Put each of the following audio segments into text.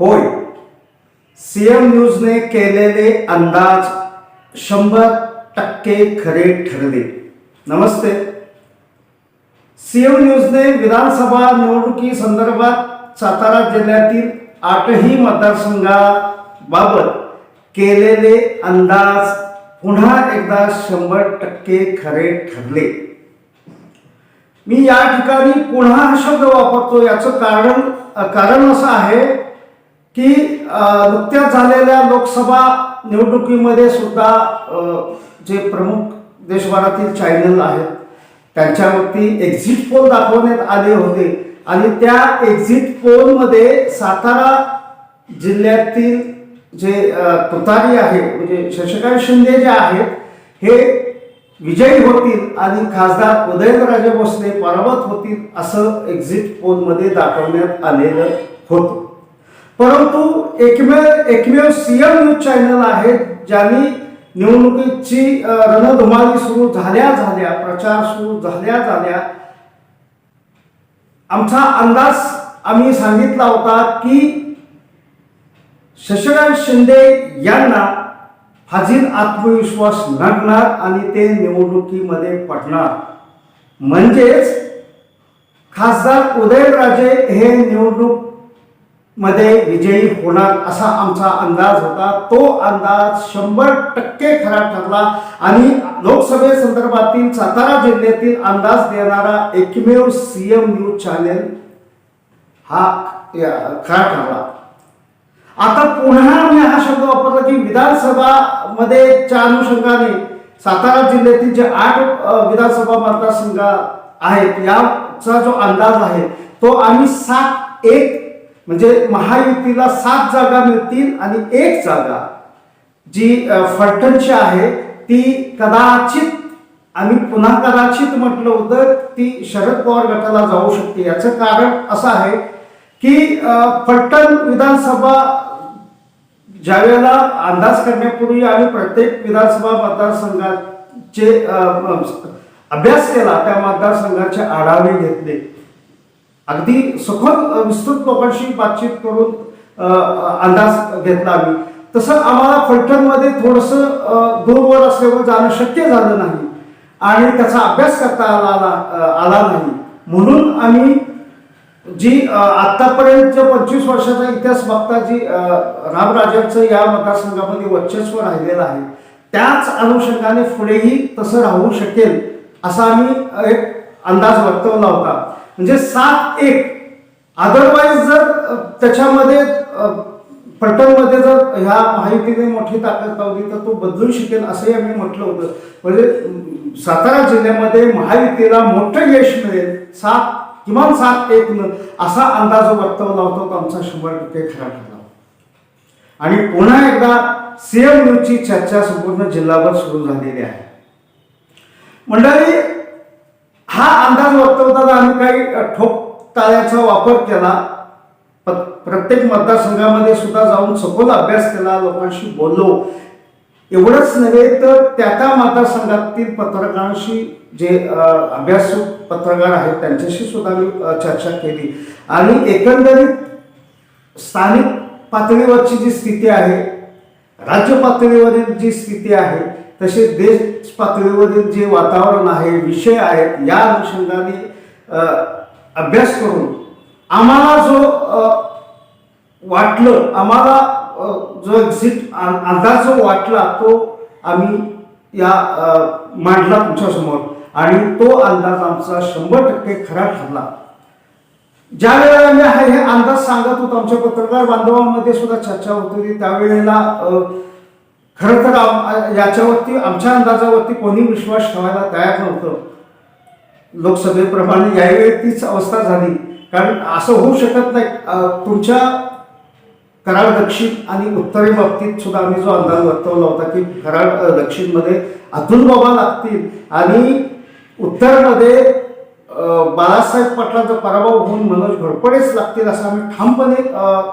होय. सीएम न्यूजने केलेले अंदाज शंभर टक्के खरे ठरले. नमस्ते. सीएम न्यूजने विधानसभा निवडणुकी संदर्भात सातारा जिल्ह्यातील आठही मतदारसंघाबाबत केलेले अंदाज पुन्हा एकदा शंभर टक्के खरे ठरले. मी या ठिकाणी पुन्हा हा शब्द वापरतो. याचं कारण कारण असं आहे की नुकत्याच झालेल्या लोकसभा निवडणुकीमध्ये सुद्धा जे प्रमुख देशभरातील चॅनल आहेत त्यांच्यावरती एक्झिट पोल दाखवण्यात आले होते. आणि त्या एक्झिट पोलमध्ये सातारा जिल्ह्यातील जे तुतारी आहे म्हणजे शशिकांत शिंदे जे आहेत हे विजयी होतील आणि खासदार उदयनराजे भोसले पराभूत होतील असं एक्झिट पोलमध्ये दाखवण्यात आलेलं होतं. परंतु एकमेव एकमेव सीएम न्यूज चॅनल आहे ज्यांनी निवडणुकीची अ, रणधुमाळी सुरू झाल्या झाल्या प्रचार सुरू झाल्या झाल्या आमचा अंदाज आम्ही सांगितला होता की शशिकांत शिंदे यांना फाजील आत्मविश्वास नडणार आणि ते निवडणुकीमध्ये पडणार. म्हणजेच खासदार उदयनराजे हे निवडणूकमध्ये विजयी होणार असा आमचा अंदाज होता. तो अंदाज शंभर टक्के खरा ठरला आणि लोकसभेसंदर्भातील सातारा जिल्ह्यातील अंदाज देणारा एकमेव सीएम न्यूज चॅनेल हा खरा ठरला. आता पुन्हा मी हा शब्द वापरला की विधानसभा मध्ये च्या अनुषंगाने सातारा जिल्ह्यातील जे आठ विधानसभा मतदारसंघ आहेत याचा जो अंदाज आहे तो आम्ही सात एक म्हणजे महायुतीला सात जागा मिळतील आणि एक जागा जी फलटणची आहे ती कदाचित आम्ही पुन्हा कदाचित म्हटलं होतं ती शरद पवार गटाला जाऊ शकते. याचं कारण असं आहे की फलटण विधानसभा ज्यावेळेला अंदाज करण्यापूर्वी आम्ही प्रत्येक विधानसभा मतदारसंघाचे अभ्यास केला त्या मतदारसंघाचे आढावे घेतले. अगदी सखोल विस्तृत लोकांशी बातचीत करून अंदाज घेतला आम्ही. तसं आम्हाला फलटणमध्ये थोडंसं दूरवर असल्यामुळे जाणं शक्य झालं नाही. आणि त्याचा अभ्यास करता आला आला- आला नाही. म्हणून आम्ही जी आतापर्यंत पंचवीस वर्षाचा इतिहास बघता जी रामराजांचं या मतदारसंघामध्ये वर्चस्व राहिलेलं आहे त्याच अनुषंगाने पुढेही तसं राहू शकेल असा आम्ही एक अंदाज वर्तवला होता. म्हणजे सात एक अदरवाईज जर त्याच्यामध्ये अ, जर ह्या माहितीने मोठी ताकद लावली तर तो बदलू शकेल असंही आम्ही म्हटलं होतं. म्हणजे सातारा जिल्ह्यामध्ये महायुतीला मोठं यश मिळेल सात किमान सात एक न असा अंदाज जो वर्तवला होता तो आमचा शंभर टक्के खरा ठरला. आणि पुन्हा एकदा सीएम न्यूजची चर्चा संपूर्ण जिल्हाभर सुरू झालेली आहे. मंडळी हा अंदाज वर्तवताना आम्ही काही ठोक ताळ्याचा वापर केला. प्रत्येक मतदारसंघामध्ये सुद्धा जाऊन सखोल अभ्यास केला लोकांशी बोललो. एवढंच नव्हे तर त्या त्या मतदारसंघातील पत्रकारांशी जे अभ्यास पत्रकार आहेत त्यांच्याशी सुद्धा मी चर्चा केली. आणि एकंदरीत स्थानिक पातळीवरची जी स्थिती आहे राज्य पातळीवरील जी स्थिती आहे तसेच देश पातळीवरील जे वातावरण आहे विषय आहेत या अनुषंगाने अभ्यास करून आम्हाला जो वाटलं आम्हाला जो एक्झिट अंदाज जो वाटला तो आम्ही या मांडला तुमच्यासमोर आणि तो अंदाज आमचा शंभर टक्के खरा ठरला. ज्या वेळेला मी हा- हे अंदाज सांगत होतो आमच्या पत्रकार बांधवांमध्ये सुद्धा चर्चा होत होती. त्यावेळेला खरं तर याच्यावरती आमच्या अंदाजावरती कोणी विश्वास ठेवायला तयार नव्हतं. लोकसभेप्रमाणे यावेळी तीच अवस्था झाली. कारण असं होऊ शकत नाही. तुमच्या कराड दक्षिण आणि उत्तरे बाबतीत सुद्धा आम्ही जो अंदाज वर्तवला होता की कराड दक्षिणमध्ये अतुल बाबा लागतील आणि उत्तरमध्ये बाळासाहेब पाटलांचा पराभव होऊन मनोज घोरपडेच लागतील असा आम्ही ठामपणे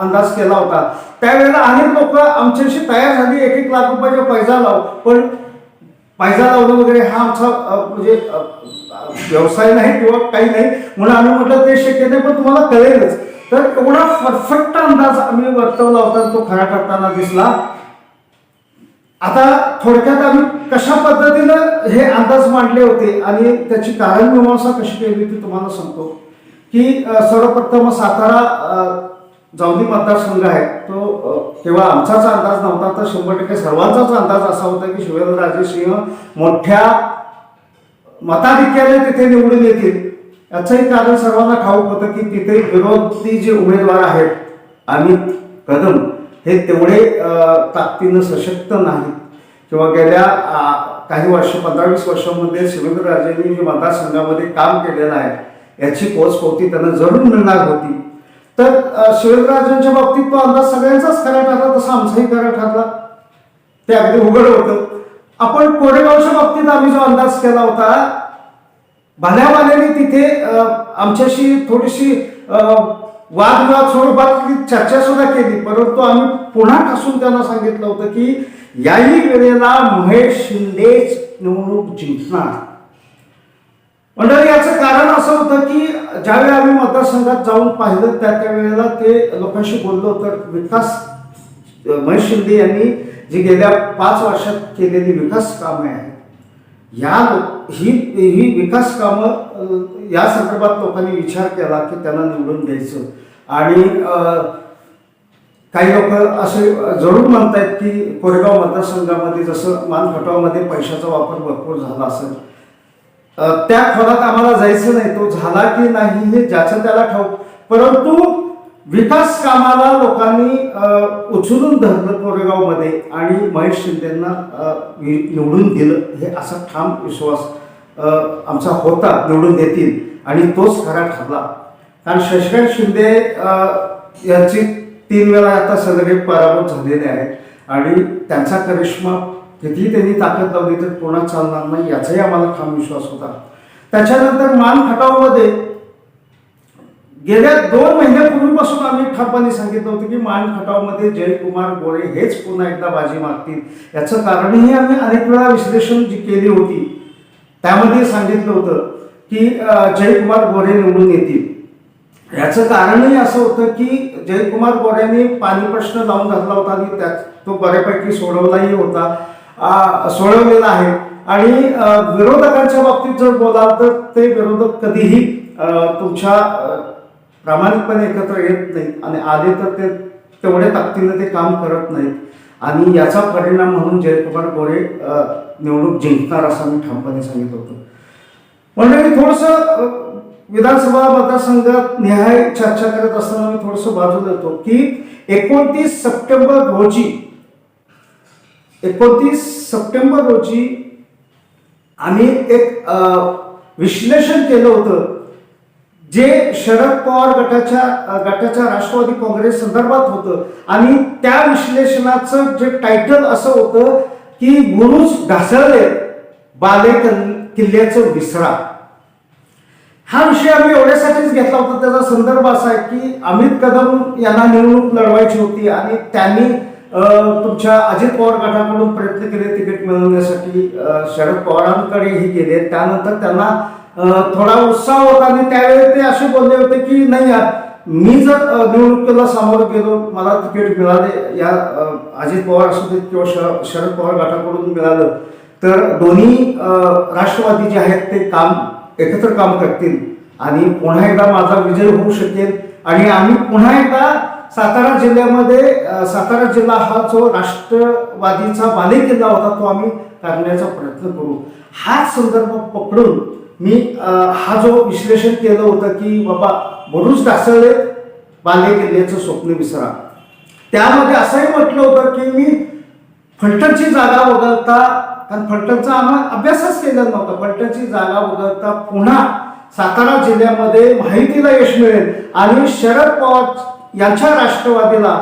अंदाज केला होता. त्यावेळेला अनेक लोक आमच्याशी तयार झाली एक एक लाख रुपयाच्या पैसा लाव पण पैसा लावणं वगैरे हा आमचा म्हणजे व्यवसाय नाही किंवा काही नाही म्हणून आम्ही म्हटलं ते शक्य नाही पण तुम्हाला कळेलच. तर एवढा परफेक्ट अंदाज आम्ही वर्तवला होता तो खरा ठरताना दिसला. आता थोडक्यात आम्ही कशा पद्धतीनं हे अंदाज मांडले होते आणि त्याची कारणमीमांसा कशी केली ती तुम्हाला सांगतो. की सर्वप्रथम सातारा अ, जावली मतदारसंघ आहे तो तेव्हा केवळ आमचाच अंदाज नव्हता तर शंभर टक्के सर्वांचाच अंदाज असा होता की शिवेंद्रराजे सिंह मोठ्या मताधिक्याने तिथे निवडून येतील. याचंही कारण सर्वांना ठाऊक होतं की तिथे विरोधी जे उमेदवार आहेत अमित कदम हे तेवढे ताकदीनं सशक्त नाहीत. किंवा गेल्या काही वर्ष पंधरा वीस वर्षामध्ये शिवेंद्रराजेंनी जे मतदारसंघामध्ये काम केलेलं आहे याची पोचपावती त्यांना जरूर मिळणार होती. तर अ, बाबतीत तो अंदाज सगळ्यांचाच खरा ठरला तसा आमचाही खरा ठरला ते अगदी उघड होतं. आपण कोरेगावच्या बाबतीत आम्ही जो अंदाज केला होता भल्यावाल्याने तिथे आमच्याशी थोडीशी वादवाद वादविवाद स्वरूपातली चर्चा सुद्धा केली. परंतु आम्ही पुन्हा ठासून त्यांना सांगितलं होतं की याही वेळेला महेश शिंदेच निवडणूक जिंकणार. मंडळी याचं कारण असं होतं की ज्यावेळी आम्ही मतदारसंघात जाऊन पाहिलं त्या त्या वेळेला ते लोकांशी बोललो तर विकास महेश शिंदे यांनी जी गेल्या पाच वर्षात केलेली विकास कामे आहेत या ही ही विकास कामं या संदर्भात लोकांनी विचार केला की त्यांना निवडून द्यायचं. आणि काही लोक असे जरूर म्हणतायत की कोरेगाव मतदारसंघामध्ये जसं मानखटावमध्ये पैशाचा वापर भरपूर झाला असेल. त्या खोलात आम्हाला जायचं नाही तो झाला की नाही हे ज्याचं त्याला ठाऊक. परंतु विकास कामाला लोकांनी उचलून धरलं कोरेगावमध्ये आणि महेश शिंदेना निवडून दिलं. हे असा ठाम विश्वास आमचा होता निवडून देतील. आणि तोच खरा ठरला. कारण शशिकांत शिंदे यांची तीन वेळा आता सगळे पराभूत झालेले आहेत. आणि त्यांचा करिश्मा कितीही त्यांनी ताकद लावली तर कोणा चालणार नाही याचाही आम्हाला ठाम विश्वास होता. त्याच्यानंतर मान खटावमध्ये गेल्या दोन महिन्यापूर्वीपासून आम्ही ठामपणे सांगितलं होतं की मान खटावमध्ये जयकुमार गोरे हेच पुन्हा एकदा बाजी मागतील याचं कारणही आम्ही अनेक वेळा विश्लेषण जी केली होती त्यामध्ये सांगितलं होतं की जयकुमार गोरे निवडून येतील. याचं कारणही असं होतं की जयकुमार गोऱ्यांनी पाणी प्रश्न लावून घातला होता आणि त्यात तो बऱ्यापैकी सोडवलाही होता सोडवलेला आहे. आणि विरोधकांच्या बाबतीत जर बोलाल तर ते विरोधक कधीही तुमच्या प्रामाणिकपणे एकत्र येत नाहीत आणि आले तर ते तेवढ्या ताकदीनं ते काम करत नाहीत. आणि याचा परिणाम म्हणून जयकुमार गोरे निवडणूक जिंकणार असं मी ठामपणे सांगितलं होतं. मंडळी थोडंसं विधानसभा मतदारसंघात निहाय चर्चा करत असताना मी थोडंसं बाजू देतो की एकोणतीस सप्टेंबर रोजी एकोणतीस सप्टेंबर रोजी आम्ही एक विश्लेषण केलं होतं जे शरद पवार गटाच्या गटाच्या राष्ट्रवादी काँग्रेस संदर्भात होतं आणि त्या विश्लेषणाचं जे टायटल असं होतं की गुरुच ढासळले बाले किल्ल्याचं विसरा. हा विषय आम्ही एवढ्यासाठीच घेतला होता. त्याचा संदर्भ असा आहे की अमित कदम यांना निवडणूक लढवायची होती आणि त्यांनी अं, तुमच्या अजित पवार गटाकडून प्रयत्न केले तिकीट मिळवण्यासाठी. शरद शरद पवारांकडेही गेले. त्यानंतर त्यांना थोडा उत्साह होता आणि त्यावेळी ते असे बोलले होते की नाही यार मी जर निवडणुकीला सामोरं गेलो मला तिकीट मिळाले या अजित पवार असू देत किंवा शरद शरद पवार गटाकडून मिळालं तर दोन्ही राष्ट्रवादी जे आहेत ते काम एकत्र काम करतील आणि पुन्हा एकदा माझा विजय होऊ शकेल आणि आम्ही पुन्हा एकदा सातारा जिल्ह्यामध्ये सातारा जिल्हा हा जो राष्ट्रवादीचा बालेकिल्ला होता तो आम्ही करण्याचा प्रयत्न करू. हाच संदर्भ पकडून मी हा जो विश्लेषण केलं होतं की बाबा बुरुज ढासळले बालेकिल्ल्याचं स्वप्न विसरा. त्यामध्ये असंही म्हटलं होतं की मी फलटणची जागा वगळता कारण फलटणचा आम्हाला अभ्यासच केलेला नव्हता. फलटणची जागा वगळता पुन्हा सातारा जिल्ह्यामध्ये माहितीला यश मिळेल. आणि शरद पवार यांच्या राष्ट्रवादीला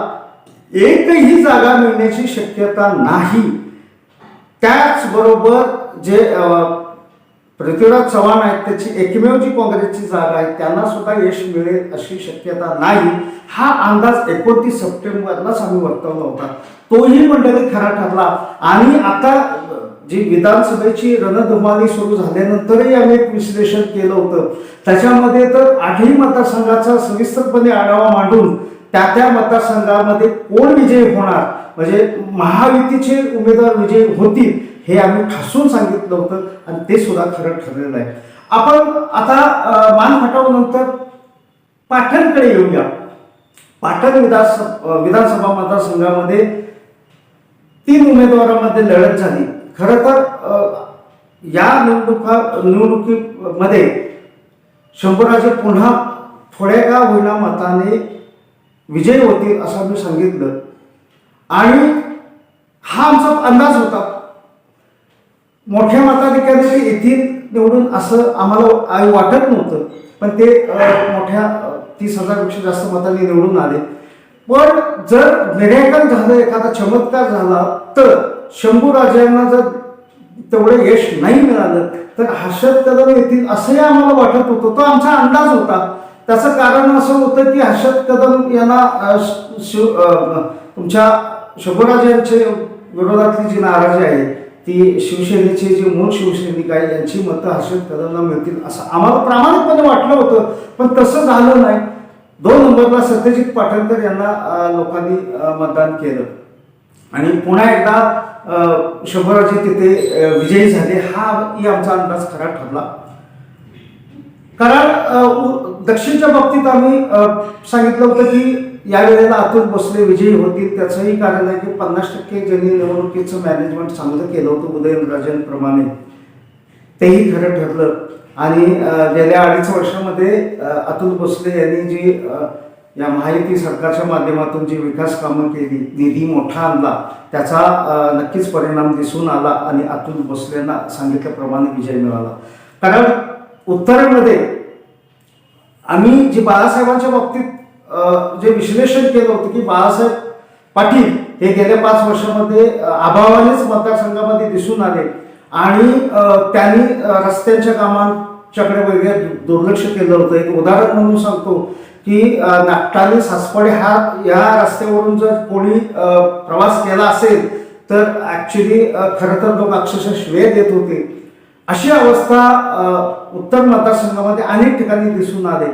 एकही जागा मिळण्याची शक्यता नाही. त्याचबरोबर जे पृथ्वीराज चव्हाण आहेत त्याची एकमेव जी काँग्रेसची जागा आहे त्यांना सुद्धा यश मिळेल अशी शक्यता नाही. हा अंदाज एकोणतीस सप्टेंबरलाच आम्ही वर्तवला होता. तोही मंडळी खरा ठरला. आणि आता जी विधानसभेची रणधुमाळी सुरू झाल्यानंतरही आम्ही एक विश्लेषण केलं होतं. त्याच्यामध्ये तर आठही मतदारसंघाचा सविस्तरपणे आढावा मांडून त्या त्या मतदारसंघामध्ये कोण विजयी होणार? म्हणजे महायुतीचे उमेदवार विजयी होतील हे आम्ही ठासून सांगितलं होतं आणि ते सुद्धा खरं ठरलेलं आहे. आपण आता मान हटवल्यानंतर पाटणकडे येऊया. पाटण विधानसभा विधानसभा मतदारसंघामध्ये तीन उमेदवारांमध्ये लढत झाली. खरं तर या निवडणुका निवडणुकीमध्ये शंभूराजे पुन्हा थोड्या का होईना मताने विजयी होतील असं मी सांगितलं. आणि हा आमचा अंदाज होता. मोठ्या मताधिकारी येथील निवडून असं आम्हाला वाटत नव्हतं. पण ते मोठ्या तीस हजारपेक्षा जास्त मतांनी निवडून आले. पण जर निर्याकन झालं एखादा चमत्कार झाला तर शंभू राजांना जर तेवढं यश नाही मिळालं तर हर्षद कदम येतील असंही आम्हाला वाटत होतं. तो आमचा अंदाज होता. त्याचं कारण असं होतं की हर्षद कदम यांना शिव तुमच्या शंभूराजांचे विरोधातली जी नाराजी आहे ती शिवसेनेचे जे मूळ शिवसैनिक आहे यांची मतं हर्षद कदमला मिळतील असं आम्हाला प्रामाणिकपणे वाटलं होतं. पण तसं झालं नाही. दोन नंबरला सत्यजित पाटणकर यांना लोकांनी मतदान केलं. आणि पुन्हा एकदा अ, तिथे विजयी झाले. हा ही आमचा अंदाज खरा ठरला. कारण दक्षिणच्या बाबतीत आम्ही सांगितलं होतं की यावेळेला अतुल भोसले विजयी होतील त्याचंही कारण आहे की पन्नास टक्के ज्यांनी निवडणुकीचं मॅनेजमेंट चांगलं केलं होतं उदयनराजेंप्रमाणे. तेही खरं ठरलं. आणि गेल्या अडीच वर्षामध्ये अतुल भोसले यांनी जी या महायुती सरकारच्या माध्यमातून जी विकास कामं केली निधी मोठा आणला त्याचा नक्कीच परिणाम दिसून आला आणि अतुल भोसलेंना सांगितल्याप्रमाणे विजय मिळाला. कारण उत्तरेमध्ये आम्ही जे बाळासाहेबांच्या बाबतीत जे विश्लेषण केलं होतं की बाळासाहेब पाटील हे गेल्या पाच वर्षामध्ये अभावानेच मतदारसंघामध्ये दिसून आले आणि त्यांनी रस्त्यांच्या कामांच्याकडे वगैरे दुर्लक्ष केलं होतं. एक उदाहरण म्हणून सांगतो की अ, नागटाने सासपडे हा या रस्त्यावरून जर कोणी प्रवास केला असेल तर ॲक्च्युली खरं तर लोक अक्षरशः श्रेय देत होते. अशी अवस्था उत्तर मतदारसंघामध्ये अनेक ठिकाणी दिसून आले.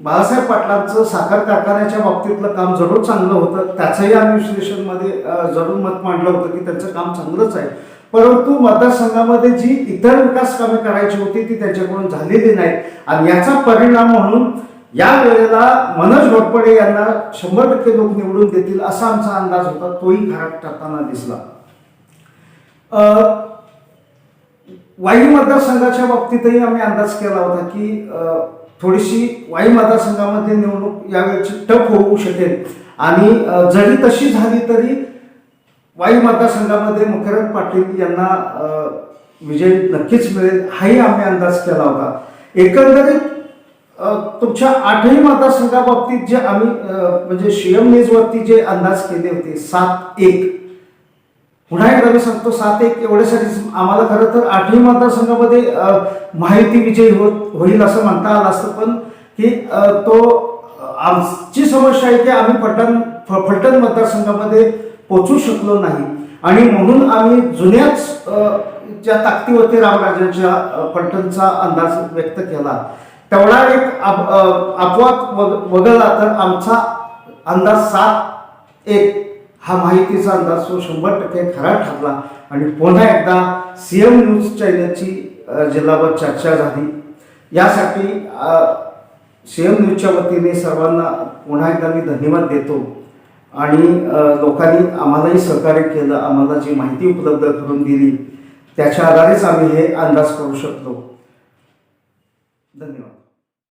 बाळासाहेब पाटलांचं साखर कारखान्याच्या बाबतीतलं काम जरूर चांगलं होतं. त्याचंही आम्ही विश्लेषणमध्ये जरूर मत मांडलं होतं की त्यांचं काम चांगलंच आहे. परंतु मतदारसंघामध्ये जी इतर विकास कामे करायची होती ती त्यांच्याकडून झालेली नाही. आणि याचा परिणाम म्हणून या वेळेला मनोज घोटपडे यांना शंभर टक्के लोक निवडून देतील असा आमचा अंदाज होता. तोही खराब ठरताना दिसला. वाई मतदारसंघाच्या बाबतीतही आम्ही अंदाज केला होता की थोडीशी वाई मतदारसंघामध्ये निवडणूक यावेळेची टफ होऊ शकेल. आणि जरी तशी झाली तरी वाई मतदारसंघामध्ये मकरंद पाटील यांना विजय नक्कीच मिळेल हाही आम्ही अंदाज केला होता. एकंदरीत तुमच्या आठही मतदारसंघाबाबतीत जे आम्ही म्हणजे म्हणजे शिएम न्यूजवरती जे अंदाज केले होते सात एक पुन्हा एकदा मी सांगतो सात एक एवढ्यासाठी आम्हाला खरं तर आठही मतदारसंघामध्ये माहिती विजयी होत होईल असं म्हणता आलं असतं. पण की तो आमची समस्या आहे की आम्ही फलटण फ- फलटण मतदारसंघामध्ये पोचू शकलो नाही. आणि म्हणून आम्ही जुन्याच ज्या ताकदीवरती रामराजांच्या अ, फलटणचा अंदाज व्यक्त केला. तेवढा एक अपवाद वग- वगळला तर आमचा अंदाज सात एक हा माहितीचा अंदाज तो शंभर टक्के खरा ठरला. आणि पुन्हा एकदा सी एम न्यूज चॅनलची जिल्हाभर चर्चा झाली. यासाठी सी एम न्यूजच्या वतीने सर्वांना पुन्हा एकदा मी धन्यवाद देतो. आणि लोकांनी आम्हालाही सहकार्य केलं आम्हाला जी माहिती उपलब्ध करून दिली त्याच्या आधारेच आम्ही हे अंदाज करू शकतो